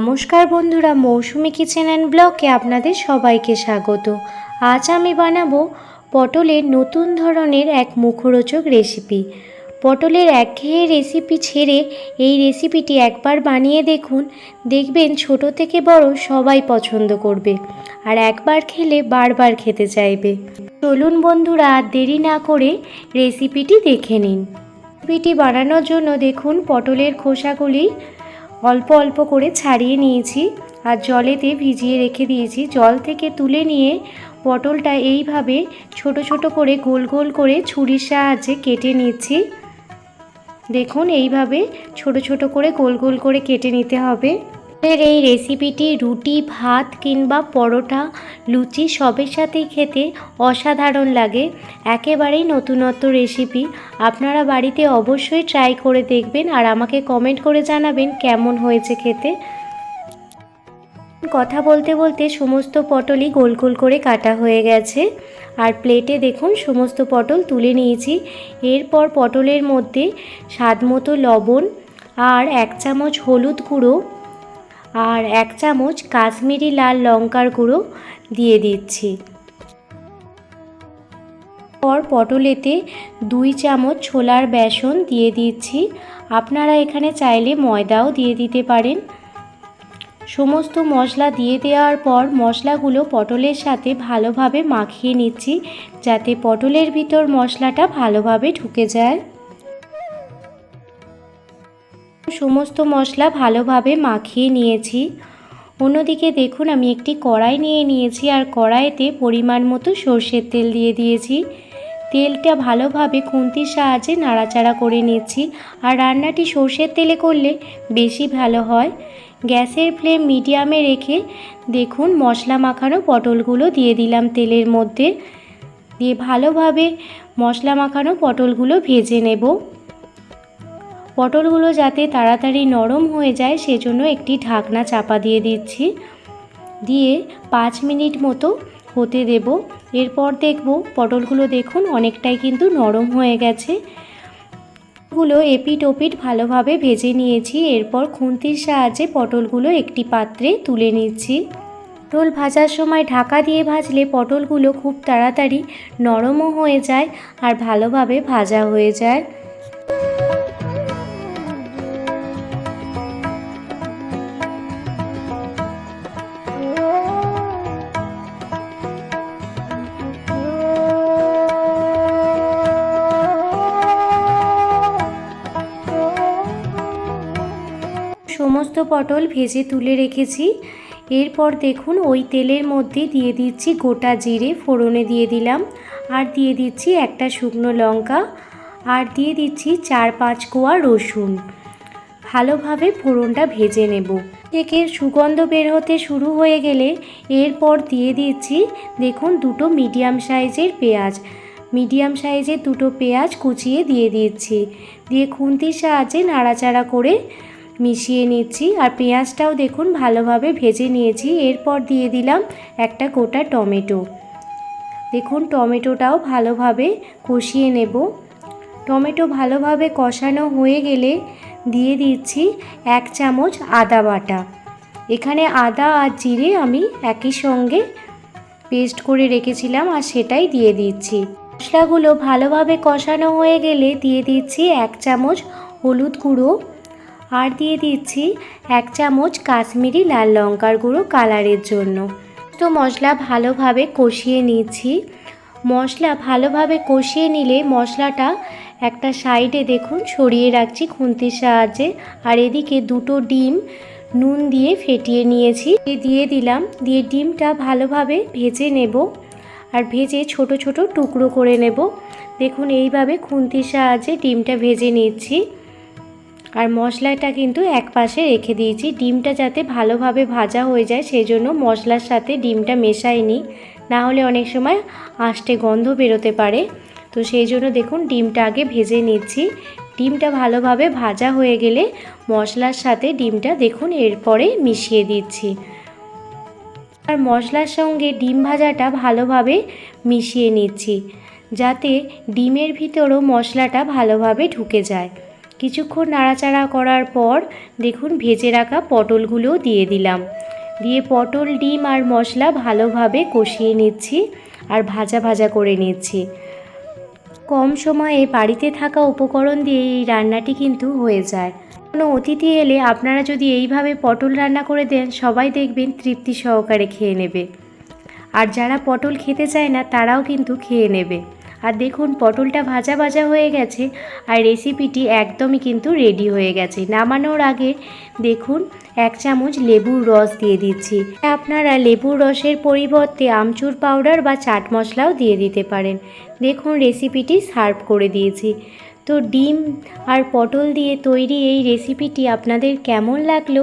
নমস্কার বন্ধুরা, মৌসুমি kitchen and ব্লকে আপনাদের সবাইকে স্বাগত। আজ আমি বানাবো পটলের নতুন ধরনের এক মুখরোচক রেসিপি পটলের একঘেয়ে রেসিপি ছেড়ে এই রেসিপিটি একবার বানিয়ে দেখুন, দেখবেন ছোট থেকে বড় সবাই পছন্দ করবে আর একবার খেলে বারবার খেতে চাইবে। চলুন বন্ধুরা, দেরি না করে রেসিপিটি দেখে নিন। রেসিপিটি বানানোর জন্য দেখুন, পটলের খোসাগুলি অল্প অল্প করে ছাড়িয়ে নিয়েছি আর জলেতে ভিজিয়ে রেখে দিয়েছি। জল থেকে তুলে নিয়ে পটলটা এইভাবে ছোট ছোট করে গোল গোল করে ছুরির সাহায্যে কেটে নিচ্ছি। দেখুন, এইভাবে ছোট ছোট করে গোল গোল করে কেটে নিতে হবে। এর এই রেসিপিটি রুটি, ভাত কিংবা পরোটা, লুচি সবের সাথেই খেতে অসাধারণ লাগে। একেবারেই নতুনত্ব রেসিপি আপনারা বাড়িতে অবশ্যই ট্রাই করে দেখবেন আর আমাকে কমেন্ট করে জানাবেন কেমন হয়েছে খেতে। কথা বলতে বলতে সমস্ত পটলই গোল গোল করে কাটা হয়ে গেছে। আর প্লেটে দেখুন সমস্ত পটল তুলে নিয়েছি। এরপর পটলের মধ্যে স্বাদ মতো লবণ আর এক চামচ হলুদ গুঁড়ো আর এক চামচ কাশ্মীরি লাল লঙ্কার গুঁড়ো দিয়ে দিচ্ছি। পর পটলেতে দুই চামচ ছোলার বেসন দিয়ে দিচ্ছি। আপনারা এখানে চাইলে ময়দাও দিয়ে দিতে পারেন। সমস্ত মশলা দিয়ে দেওয়ার পর মশলাগুলো পটলের সাথে ভালোভাবে মাখিয়ে নিচ্ছি যাতে পটলের ভিতর মশলাটা ভালোভাবে ঢুকে যায়। সমস্ত মশলা ভালোভাবে মাখিয়ে নিয়েছি। অন্যদিকে দেখুন, আমি একটি কড়াই নিয়ে নিয়েছি আর কড়াইতে পরিমাণ মতো সর্ষের তেল দিয়ে দিয়েছি। তেলটা ভালোভাবে খুন্তির সাহায্যে নাড়াচাড়া করে নিচ্ছি। আর রান্নাটি সর্ষের তেলে করলে বেশি ভালো হয়। গ্যাসের ফ্লেম মিডিয়ামে রেখে দেখুন, মশলা মাখানো পটলগুলো দিয়ে দিলাম তেলের মধ্যে। দিয়ে ভালোভাবে মশলা মাখানো পটলগুলো ভেজে নেব। পটলগুলো যাতে তাড়াতাড়ি নরম হয়ে যায় সেজন্য একটি ঢাকনা চাপা দিয়ে দিচ্ছি। দিয়ে পাঁচ মিনিট মতো হতে দেব। এরপর দেখব পটলগুলো দেখুন অনেকটাই কিন্তু নরম হয়ে গেছে। গুলো এপিট ওপিট ভালোভাবে ভেজে নিয়েছি। এরপর খুন্তির সাহায্যে পটলগুলো একটি পাত্রে তুলে নিচ্ছি। পটল ভাজার সময় ঢাকা দিয়ে ভাজলে পটলগুলো খুব তাড়াতাড়ি নরমও হয়ে যায় আর ভালোভাবে ভাজা হয়ে যায়। পটল ভেজে তুলে রেখেছি। এরপর দেখুন, ওই তেলের মধ্যে দিয়ে দিচ্ছি গোটা জিরে, ফোড়নে দিয়ে দিলাম। আর দিয়ে দিচ্ছি একটা শুকনো লঙ্কা। আর দিয়ে দিচ্ছি চার পাঁচ কোয়া রসুন। ভালোভাবে ফোড়নটা ভেজে নেব। থেকে সুগন্ধ বের হতে শুরু হয়ে গেলে এরপর দিয়ে দিচ্ছি, দেখুন, দুটো মিডিয়াম সাইজের পেঁয়াজ। মিডিয়াম সাইজের দুটো পেঁয়াজ কুচিয়ে দিয়ে দিচ্ছি। দিয়ে খুন্তির সাহায্যে নাড়াচাড়া করে মিশিয়ে নিচ্ছি আর পেঁয়াজটাও দেখুন ভালোভাবে ভেজে নিয়েছি। এরপর দিয়ে দিলাম একটা গোটা টমেটো। দেখুন টমেটোটাও ভালোভাবে কষিয়ে নেব। টমেটো ভালোভাবে কষানো হয়ে গেলে দিয়ে দিচ্ছি এক চামচ আদা বাটা। এখানে আদা আর জিরে আমি একই সঙ্গে পেস্ট করে রেখেছিলাম আর সেটাই দিয়ে দিচ্ছি। মশলাগুলো ভালোভাবে কষানো হয়ে গেলে দিয়ে দিচ্ছি এক চামচ হলুদ গুঁড়ো। আর দিয়ে দিচ্ছি এক চামচ কাশ্মীরি লাল লঙ্কার গুঁড়ো কালারের জন্য। তো মশলা ভালোভাবে কষিয়ে নিচ্ছি। মশলা ভালোভাবে কষিয়ে নিলে মশলাটা একটা সাইডে দেখুন সরিয়ে রাখছি খুন্তির সাহায্যে। আর এদিকে দুটো ডিম নুন দিয়ে ফেটিয়ে নিয়েছি। দিয়ে দিলাম, দিয়ে ডিমটা ভালোভাবে ভেজে নেব। আর ভেজে ছোট ছোট টুকরো করে নেব। দেখুন এইভাবে খুন্তির সাহায্যে ডিমটা ভেজে নিচ্ছি। আর মশলাটা কিন্তু এক পাশে রেখে দিয়েছি। ডিমটা যাতে ভালোভাবে ভাজা হয়ে যায় সেই জন্য মশলার সাথে ডিমটা মেশাইনি। না হলে অনেক সময় আষ্টে গন্ধ বেরোতে পারে। তো সেই জন্য দেখুন, ডিমটা আগে ভেজে নিচ্ছি। ডিমটা ভালোভাবে ভাজা হয়ে গেলে মশলার সাথে ডিমটা দেখুন, এরপরে মিশিয়ে দিচ্ছি। আর মশলার সঙ্গে ডিম ভাজাটা ভালোভাবে মিশিয়ে নিচ্ছি, যাতে ডিমের ভিতরও মশলাটা ভালোভাবে ঢুকে যায়। কিছুক্ষণ নাড়াচাড়া করার পর দেখুন ভেজে রাখা পটলগুলোও দিয়ে দিলাম। দিয়ে পটল, ডিম আর মশলা ভালোভাবে কষিয়ে নিচ্ছি আর ভাজা ভাজা করে নিচ্ছি। কম সময়ে বাড়িতে থাকা উপকরণ দিয়ে এই রান্নাটি কিন্তু হয়ে যায়। কোনো অতিথি এলে আপনারা যদি এইভাবে পটল রান্না করে দেন, সবাই দেখবেন তৃপ্তি সহকারে খেয়ে নেবে। আর যারা পটল খেতে চায় না, তারাও কিন্তু খেয়ে নেবে। আর দেখুন, পটলটা ভাজা ভাজা হয়ে গেছে আর রেসিপিটি একদমই কিন্তু রেডি হয়ে গেছে। নামানোর আগে দেখুন, এক চামচ লেবুর রস দিয়ে দিচ্ছি। আপনারা লেবুর রসের পরিবর্তে আমচুর পাউডার বা চাট মশলাও দিয়ে দিতে পারেন। দেখুন রেসিপিটি সার্ভ করে দিয়েছি। তো ডিম আর পটল দিয়ে তৈরি এই রেসিপিটি আপনাদের কেমন লাগল,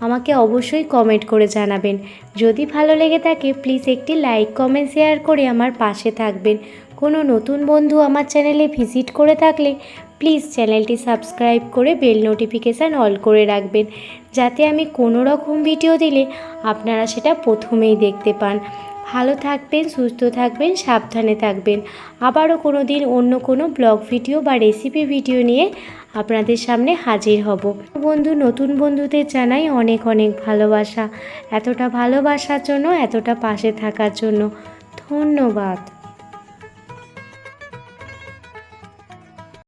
আমাকে অবশ্যই কমেন্ট করে জানাবেন। যদি ভালো লেগে থাকে প্লিজ একটি লাইক কমেন্ট শেয়ার করে আমার পাশে থাকবেন। কোনো নতুন বন্ধু আমার চ্যানেলে ভিজিট করে থাকলে প্লিজ চ্যানেলটি সাবস্ক্রাইব করে বেল নোটিফিকেশান অল করে রাখবেন। যাতে আমি কোনো রকম ভিডিও দিলে আপনারা সেটা প্রথমেই দেখতে পান। ভালো থাকবেন, সুস্থ থাকবেন, সাবধানে থাকবেন। আবারও কোনো দিন অন্য কোনো ব্লগ ভিডিও বা রেসিপি ভিডিও নিয়ে আপনাদের সামনে হাজির হব। বন্ধু, নতুন বন্ধুদের জানাই অনেক অনেক ভালোবাসা। এতটা ভালোবাসার জন্য, এতটা পাশে থাকার জন্য ধন্যবাদ।